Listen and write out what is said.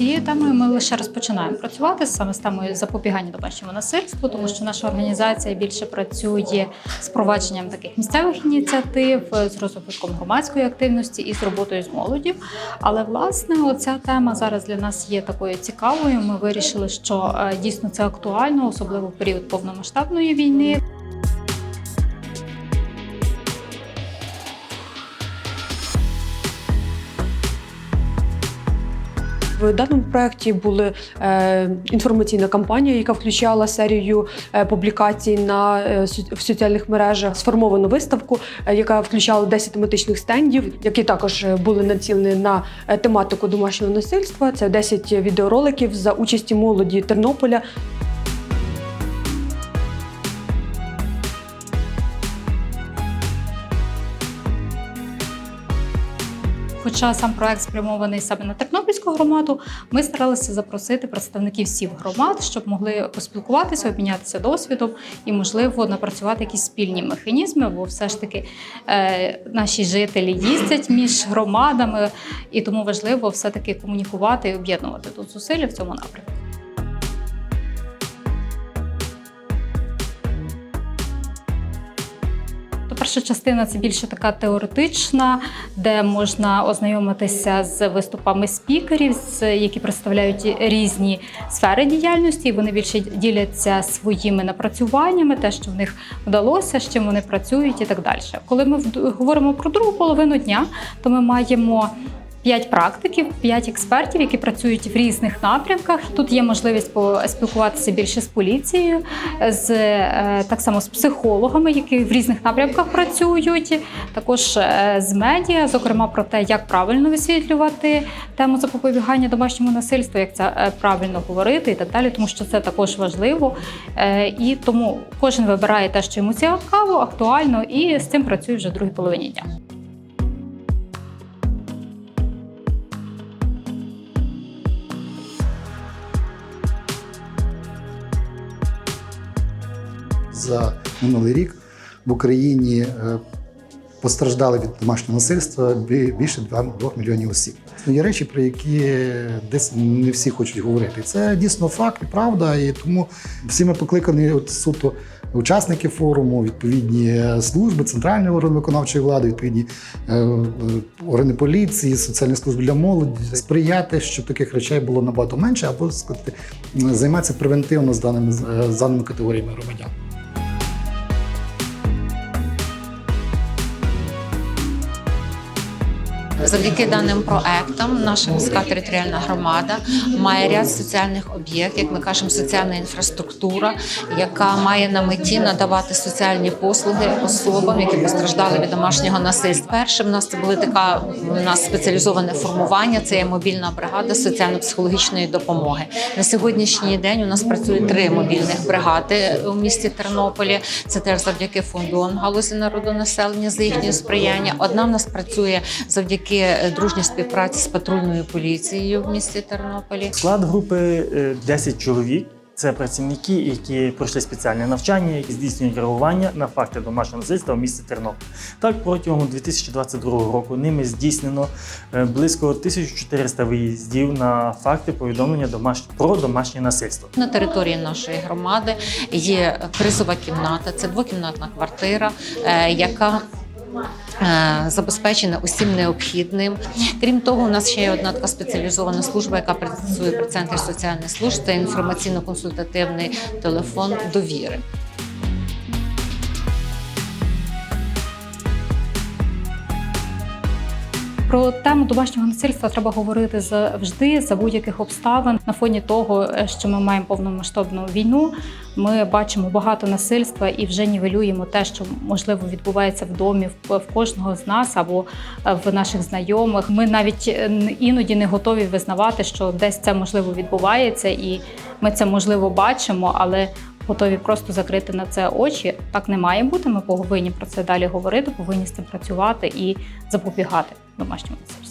цією темою ми лише розпочинаємо працювати саме з темою запобігання домашньому насильству, тому що наша організація більше працює з провадженням таких місцевих ініціатив, з розвитком громадської активності і з роботою з молоддю. Але власне оця тема зараз для нас є такою цікавою. Ми вирішили, що е, дійсно це актуально, особливо в період повномасштабної війни. В даному проєкті була е, інформаційна кампанія, яка включала серію е, публікацій на е, в соціальних мережах, сформовану виставку, яка включала 10 тематичних стендів, які також були націлені на тематику домашнього насильства. Це 10 відеороликів за участі молоді Тернополя. Хоча сам проект спрямований саме на тернопільську громаду, ми старалися запросити представників всіх громад, щоб могли поспілкуватися, обмінятися досвідом і, можливо, напрацювати якісь спільні механізми, бо все ж таки е, наші жителі їздять між громадами, і тому важливо все-таки комунікувати і об'єднувати тут зусилля в цьому напрямку. Перша частина це більше така теоретична, де можна ознайомитися з виступами спікерів, які представляють різні сфери діяльності. Вони більше діляться своїми напрацюваннями, те, що в них вдалося, з чим вони працюють, і так далі. Коли ми говоримо про другу половину дня, то ми маємо. П'ять практиків, п'ять експертів, які працюють в різних напрямках. Тут є можливість поспілкуватися більше з поліцією, з е, так само з психологами, які в різних напрямках працюють. Також е, з медіа, зокрема про те, як правильно висвітлювати тему запобігання домашньому насильству, як це е, правильно говорити і так далі, тому що це також важливо. І тому кожен вибирає те, що йому цікаво, актуально, і з цим працює вже в другій половині дня. За минулий рік в Україні е, постраждали від домашнього насильства бі- більше 2 мільйонів осіб. Це є речі, про які десь не всі хочуть говорити. Це дійсно факт правда, і тому всі ми покликані от суто учасники форуму, відповідні служби, центральні органи виконавчої влади, відповідні е, е, органи поліції, соціальні служби для молоді сприяти, щоб таких речей було набагато менше, або сказати, займатися превентивно з даними з даними категоріями громадян. Завдяки даним проектам наша міська територіальна громада має ряд соціальних об'єктів, як ми кажемо, соціальна інфраструктура, яка має на меті надавати соціальні послуги особам, які постраждали від домашнього насильства. Першим у нас це були така у нас спеціалізоване формування. Це є мобільна бригада соціально-психологічної допомоги. На сьогоднішній день у нас працює три мобільних бригади у місті Тернополі. Це теж завдяки фонду галузі народонаселення за їхнє сприяння. Одна в нас працює завдяки е, дружній співпраці з патрульною поліцією в місті Тернополі. Склад групи е, 10 чоловік. Це працівники, які пройшли спеціальне навчання, які здійснюють реагування на факти домашнього насильства в місті Тернопіль. Так, протягом 2022 року ними здійснено е, близько 1400 виїздів на факти повідомлення домаш... про домашнє насильство. На території нашої громади є кризова кімната, це двокімнатна квартира, е, яка е, Забезпечена усім необхідним. Крім того, у нас ще є одна така спеціалізована служба, яка працює при центрі соціальних служб. та інформаційно-консультативний телефон довіри. Про тему домашнього насильства треба говорити завжди за будь-яких обставин. На фоні того, е, що ми маємо повномасштабну війну, ми бачимо багато насильства і вже нівелюємо те, що можливо відбувається в домі в кожного з нас або е, в наших знайомих. Ми навіть е, іноді не готові визнавати, що десь це можливо відбувається, і ми це можливо бачимо, але готові просто закрити на це очі. Так не має бути. Ми повинні про це далі говорити, повинні з цим працювати і запобігати домашньому насильству.